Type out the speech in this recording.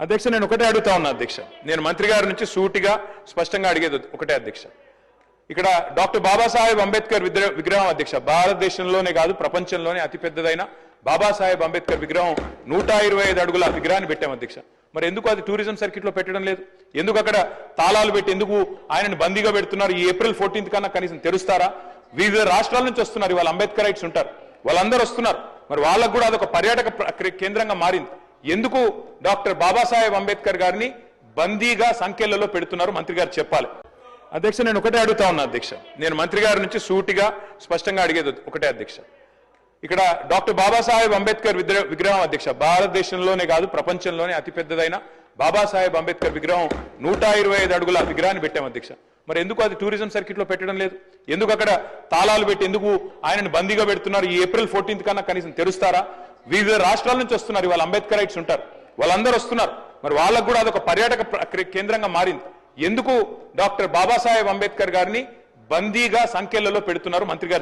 అధ్యక్ష నేను ఒకటే అడుగుతా ఉన్నా అధ్యక్ష. నేను మంత్రి గారి నుంచి సూటిగా స్పష్టంగా అడిగేది ఒకటే అధ్యక్ష. ఇక్కడ డాక్టర్ బాబాసాహెబ్ అంబేద్కర్ విగ్రహం అధ్యక్ష. భారతదేశంలోనే కాదు ప్రపంచంలోనే అతిపెద్దదైన బాబాసాహెబ్ అంబేద్కర్ విగ్రహం నూట ఇరవై ఐదు అడుగుల విగ్రహాన్ని పెట్టాం అధ్యక్ష. మరి ఎందుకు అది టూరిజం సర్కిట్లో పెట్టడం లేదు? ఎందుకు అక్కడ తాళాలు పెట్టి ఎందుకు ఆయనను బందీగా పెడుతున్నారు? ఈ ఏప్రిల్ ఫోర్టీన్త్ కన్నా కనీసం తెరుస్తారా వివిధ రాష్ట్రాల నుంచి వస్తున్నారు ఇవాళ అంబేద్కరైట్స్ ఉంటారు. వాళ్ళందరూ వస్తున్నారు. మరి వాళ్ళకు కూడా అదొక పర్యాటక ప్ర- కేంద్రంగా మారింది. ఎందుకు డాక్టర్ బాబాసాహెబ్ అంబేద్కర్ గారిని బందీగా సంఖ్యలలో పెడుతున్నారు? మంత్రి గారు చెప్పాలి. అధ్యక్ష నేను ఒకటే అడుగుతా ఉన్నా అధ్యక్ష. నేను మంత్రి గారి నుంచి సూటిగా స్పష్టంగా అడిగేది ఒకటే అధ్యక్ష. ఇక్కడ డాక్టర్ బాబాసాహెబ్ అంబేద్కర్ విగ్రహం అధ్యక్ష. భారతదేశంలోనే కాదు ప్రపంచంలోనే అతిపెద్దదైన బాబాసాహెబ్ అంబేద్కర్ విగ్రహం నూట ఇరవై ఐదు అడుగుల విగ్రహాన్ని పెట్టాం అధ్యక్ష. మరి ఎందుకు అది టూరిజం సర్కిట్లో పెట్టడం లేదు? ఎందుకు అక్కడ తాళాలు పెట్టి ఎందుకు ఆయనను బందీగా పెడుతున్నారు? ఈ ఏప్రిల్ ఫోర్టీన్త్ కన్నా కనీసం తెరుస్తారా? వివిధ రాష్ట్రాల నుంచి వస్తున్నారు. ఇవాళ అంబేద్కరైట్స్ ఉంటారు. వాళ్ళందరూ వస్తున్నారు. మరి వాళ్ళకు కూడా అదొక పర్యాటక కేంద్రంగా మారింది. ఎందుకు డాక్టర్ బాబాసాహెబ్ అంబేద్కర్ గారిని బందీగా సంఖ్యలలో పెడుతున్నారు మంత్రి గారు?